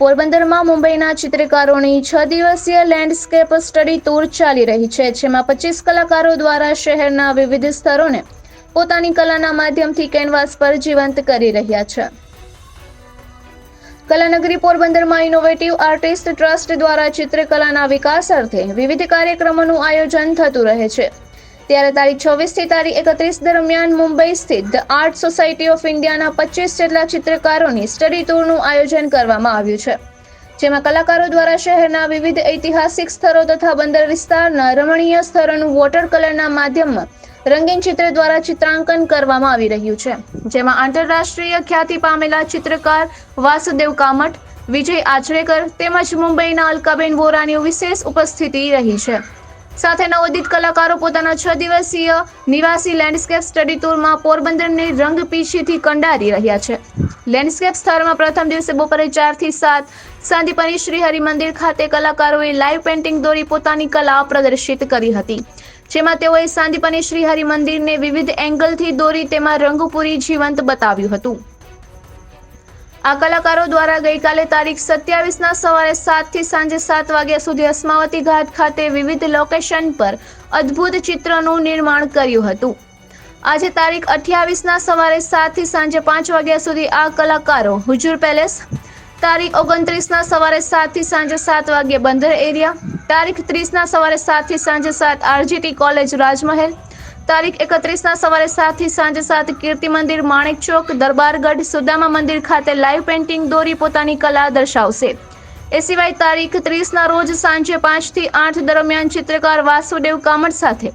પોરબંદરમાં મુંબઈના ચિત્રકારોની છ દિવસીય લેન્ડસ્કેપ સ્ટડી ટૂર ચાલી રહી છે, જેમાં પચીસ કલાકારો દ્વારા શહેરના વિવિધ સ્તરોને પોતાની કલાના માધ્યમથી કેનવાસ પર જીવંત કરી રહ્યા છે. કલાનગરી પોરબંદરમાં ઇનોવેટિવ આર્ટિસ્ટ ટ્રસ્ટ દ્વારા ચિત્રકલાના વિકાસ અર્થે વિવિધ કાર્યક્રમોનું આયોજન થતું રહે છે. ત્યારે તારીખ છવ્વીસથી તારીખ એકત્રીસ દરમિયાન મુંબઈ સ્થિત ધ આર્ટ સોસાયટી ઓફ ઇન્ડિયાના પચીસ જેટલા ચિત્રકારોની સ્ટડી ટૂરનું આયોજન કરવામાં આવ્યું છે. જેમાં કલાકારો દ્વારા શહેરના વિવિધ ઐતિહાસિક સ્થળો તથા બંદર વિસ્તારના રમણીય સ્થળોનું વોટર કલરના માધ્યમમાં રંગીન ચિત્ર દ્વારા ચિત્રાંકન કરવામાં આવી રહ્યું છે. જેમાં આંતરરાષ્ટ્રીય ખ્યાતિ પામેલા ચિત્રકાર વાસુદેવ કામટ વિજય આચરેકર તેમજ મુંબઈના અલકાબેન વોરાની વિશેષ ઉપસ્થિતિ રહી છે. સાથે નવોદિત કલાકારો પોતાના છ દિવસીય નિવાસી લેન્ડસ્કેપ સ્ટડી ટૂરમાં પોરબંદરની રંગપીંછીથી કંડારી રહ્યા છે. લેન્ડસ્કેપ સ્થળમાં પ્રથમ દિવસે બપોરે ચારથી સાત સાંદીપની શ્રી હરિ મંદિર ખાતે કલાકારોએ લાઈવ પેઇન્ટિંગ દોરી પોતાની કલા પ્રદર્શિત કરી હતી. જેમાં તેઓએ સાંદીપની શ્રી હરિ મંદિરને વિવિધ એંગલથી દોરી તેમાં રંગપુરી જીવંત બતાવ્યું હતું. આ કલાકારો દ્વારા ગઈકાલે તારીખ સત્યાવીસના સવારે સાતથી સાંજે સાત વાગ્યા સુધી અસ્માવતી ઘાટ ખાતે વિવિધ લોકેશન પર અદ્ભુત ચિત્રનું નિર્માણ કર્યું હતું. આજે તારીખ અઠ્યાવીસના સવારે સાતથી સાંજે પાંચ વાગ્યા સુધી આ કલાકારો હુજુર પેલેસ, તારીખ ઓગણત્રીસના સવારે સાતથી સાંજે સાત વાગ્યે બંદર એરિયા, તારીખ ત્રીસના સવારે સાતથી સાંજે સાત આરજીટી કોલેજ રાજમહેલ તારીખ એકત્રીસના સવારે સાતથી સાંજે સાત કીર્તિ મંદિર, માણેક ચોક, દરબારગઢ, સુદામા મંદિર ખાતે લાઈવ પેઇન્ટિંગ દોરી પોતાની કલા દર્શાવશે. એ સિવાય તારીખ ત્રીસના રોજ સાંજે પાંચથી આઠ દરમિયાન ચિત્રકાર વાસુદેવ કામત સાથે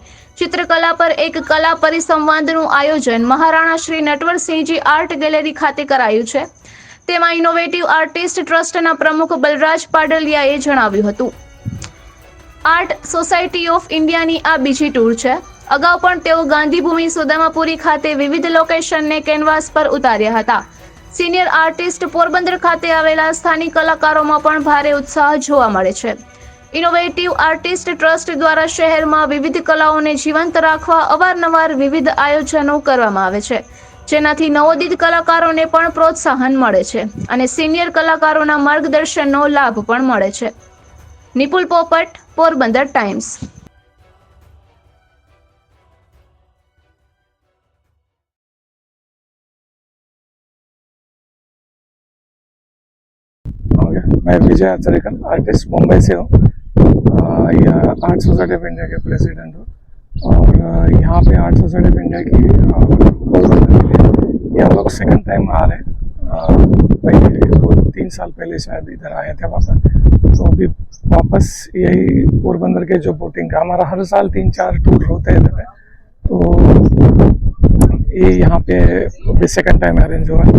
ચિત્રકલા પર એક કલા પરિસંવાદનું આયોજન મહારાણા શ્રી નટવરસિંહજી આર્ટ ગેલેરી ખાતે કરાયું છે. તેમાં ઇનોવેટિવ આર્ટિસ્ટ ટ્રસ્ટના પ્રમુખ બલરાજ પાડલિયાએ જણાવ્યું હતું. આર્ટ સોસાયટી ઓફ ઇન્ડિયાની આ બીજી ટૂર છે. અગાઉ પણ તેઓ ગાંધીભૂમિ સુદામાપુરી ખાતે વિવિધ લોકેશનને કેનવાસ પર ઉતાર્યા હતા. સિનિયર આર્ટિસ્ટ પોરબંદર ખાતે આવેલા સ્થાનિક કલાકારોમાં પણ ભારે ઉત્સાહ જોવા મળે છે. ઇનોવેટિવ આર્ટિસ્ટ ટ્રસ્ટ દ્વારા શહેરમાં વિવિધ કલાઓને જીવંત રાખવા અવારનવાર વિવિધ આયોજનો કરવામાં આવે છે. જેનાથી નવોદિત કલાકારોને પણ પ્રોત્સાહન મળે છે અને સિનિયર કલાકારોના માર્ગદર્શનનો લાભ પણ મળે છે. નિપુલ પોપટ, પોરબંદર ટાઈમ્સ. मैं विजय आचरेकर आर्टिस्ट मुंबई से हूँ। यह आर्ट सोसाइटी ऑफ़ इंडिया के प्रेसिडेंट हूँ। और यहाँ पे आर्ट सोसाइटी ऑफ़ इंडिया की के लिए ये हम लोग सेकंड टाइम आ रहे हैं। दो, तीन साल पहले शायद इधर आए थे वापस। तो अभी वापस यही पोरबंदर के जो बोटिंग का हमारा हर साल तीन चार टूर होते हैं। तो ये यहाँ पे सेकंड टाइम अरेंज हुआ है।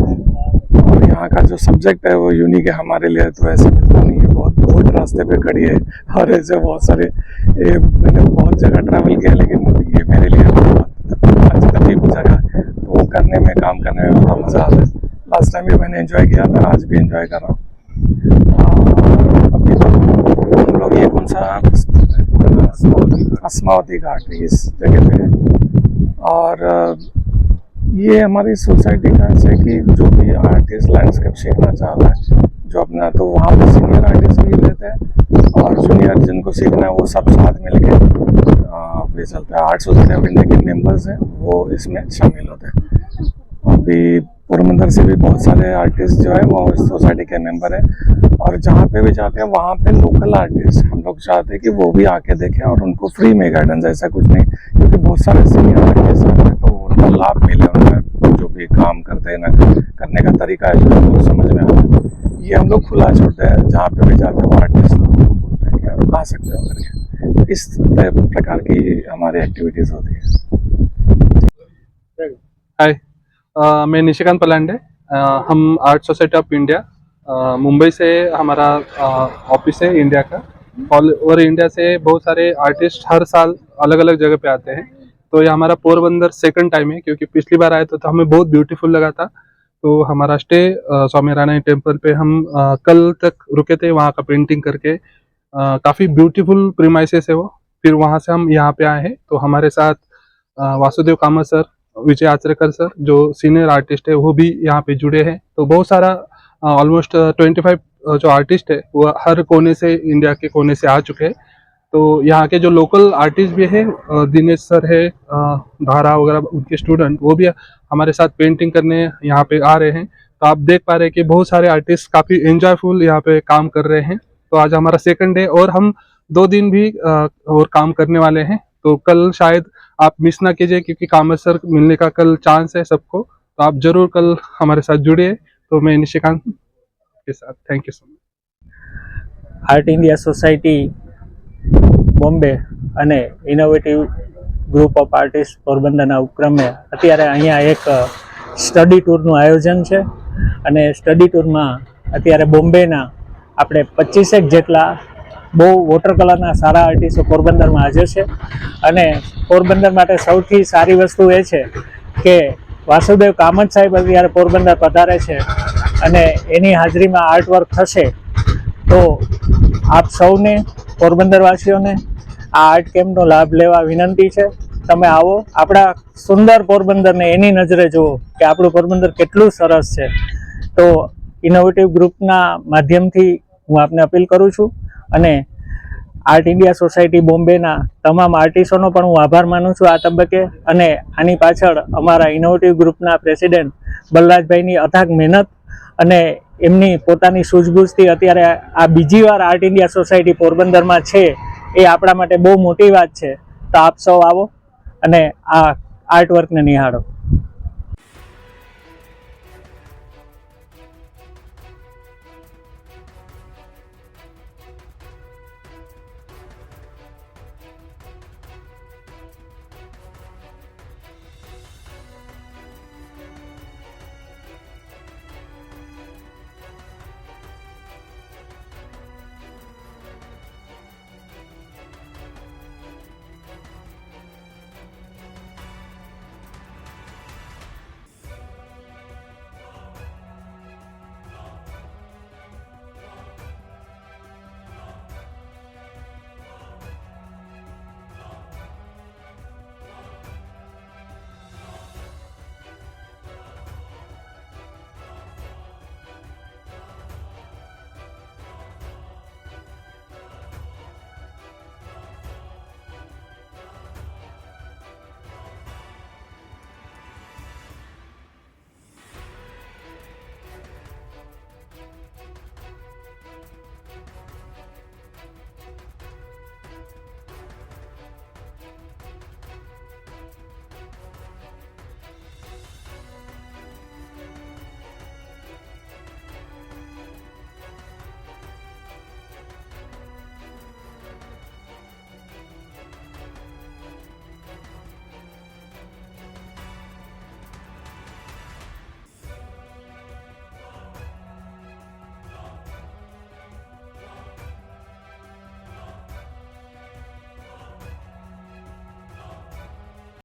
यहाँ का जो सब्जेक्ट है वो यूनिक है हमारे लिए तो ऐसे मिलता नहीं है बहुत बोल्ड रास्ते पे खड़ी है और ऐसे बहुत सारे ये मैंने बहुत जगह ट्रैवल किया लेकिन ये मेरे लिए बहुत जगह तो वो करने में काम करने में बड़ा मज़ा आता है लास्ट टाइम भी मैंने एंजॉय किया था आज भी एंजॉय कर रहा हूँ अभी तो हम लोग ये कौन सा अस्मावती घाट इस जगह पे है और अ, ये हमारी सोसाइटी का है कि जो भी आर्टिस्ट लैंडस्केप सीखना चाहता है, जो अपना तो वहाँ पर सीनियर आर्टिस्ट भी रहते हैं और जूनियर जिनको सीखना है, वो सब साथ मिल के अभी चलते हैं आर्ट सोसाइटी ऑफ़ इंडिया के मेंबर्स हैं, वो इसमें शामिल होते हैं। अभी पोरबंदर से भी बहुत सारे आर्टिस्ट जो है, वो इस सोसाइटी के मेंबर हैं। और जहाँ पे भी जाते हैं, वहाँ पे लोकल आर्टिस्ट हम लोग चाहते हैं कि वो भी आके देखें और उनको फ्री में गाइडेंस ऐसा कुछ नहीं। क्योंकि बहुत सारे सीनियर आर्टिस्ट आते हैं तो उनका लाभ मिले उनका, जो भी काम करते हैं ना, करने का तरीका है जो उनको समझ में आता है। ये हम लोग खुला छोड़ते हैं, जहाँ पे भी जाते हैं वो आर्टिस्ट लोग को बोलते हैं आ सकते हो करके। तो इस प्रकार की हमारी एक्टिविटीज़ होती है। हाय मैं निशिकांत पलांडे हम art society of India Mumbai से हमारा ऑफ़िस है इंडिया का। ऑल ओवर इंडिया से बहुत सारे आर्टिस्ट हर साल अलग अलग जगह पे आते हैं। तो ये हमारा पोरबंदर सेकंड टाइम है क्योंकि पिछली बार आए थे तो हमें बहुत ब्यूटीफुल लगा था। तो हमारा स्टे स्वामी रानी टेंपल पे हम अ, कल तक रुके थे वहाँ का पेंटिंग करके। अ, काफ़ी ब्यूटीफुल प्रीमाइसेस है वो। फिर वहाँ से हम यहाँ पे आए हैं। तो हमारे साथ अ, वासुदेव कामत सर विजय आचरेकर सर, जो सीनियर आर्टिस्ट है, वो भी यहाँ पे जुड़े हैं। तो बहुत सारा ऑलमोस्ट ट्वेंटी फाइव जो आर्टिस्ट है, वो हर कोने से इंडिया के कोने से आ चुके हैं। तो यहाँ के जो लोकल आर्टिस्ट भी है दिनेश सर है धारा वगैरह, उनके स्टूडेंट वो भी हमारे साथ पेंटिंग करने यहाँ पे आ रहे हैं। तो आप देख पा रहे हैं कि बहुत सारे आर्टिस्ट काफ़ी एंजॉयफुल यहाँ पे काम कर रहे हैं। तो आज हमारा सेकंड डे और हम दो दिन भी और काम करने वाले हैं। तो कल शायद आप मिस ना कीजिए क्योंकि कामत सर मिलने का कल चांस है सबको तो आप जरूर कल हमारे साथ जुड़िए तो मैं निशिकांत के साथ thank you so much art India society Bombay અને ઇનોવેટિવ ગ્રુપ ઓફ આર્ટિસ્ટ પોરબંદરના ઉપક્રમે અત્યારે અહીંયા એક સ્ટડી ટૂરનું આયોજન છે અને સ્ટડી ટૂરમાં અત્યારે બોમ્બેના આપણે પચીસેક જેટલા બહુ વોટર કલરના સારા આર્ટિસ્ટો પોરબંદરમાં હાજર છે. અને પોરબંદર માટે સૌથી સારી વસ્તુ એ છે કે વાસુદેવ કામત સાહેબ અત્યારે પોરબંદર પધારે છે અને એની હાજરીમાં આર્ટવર્ક થશે, તો આપ સૌને, પોરબંદરવાસીઓને આ આર્ટ કેમ્પનો લાભ લેવા વિનંતી છે. તમે આવો. આપણા સુંદર પોરબંદરને એની નજરે જુઓ કે આપણું પોરબંદર કેટલું સરસ છે. તો ઇનોવેટિવ ગ્રુપના માધ્યમથી હું આપને અપીલ કરું છું. અને આર્ટ ઇન્ડિયા સોસાયટી બોમ્બેના તમામ આર્ટિસ્ટોનો પણ હું આભાર માનું છું આ તબક્કે. અને આની પાછળ અમારા ઇનોવેટિવ ગ્રુપના પ્રેસિડેન્ટ બલરાજભાઈની અથાગ મહેનત અને એમની પોતાની સૂઝબૂઝથી અત્યારે આ બીજી વાર આર્ટ ઇન્ડિયા સોસાયટી પોરબંદરમાં છે એ આપણા માટે બહુ મોટી વાત છે. તો આપ સૌ આવો અને આ આર્ટવર્કને નિહાળો.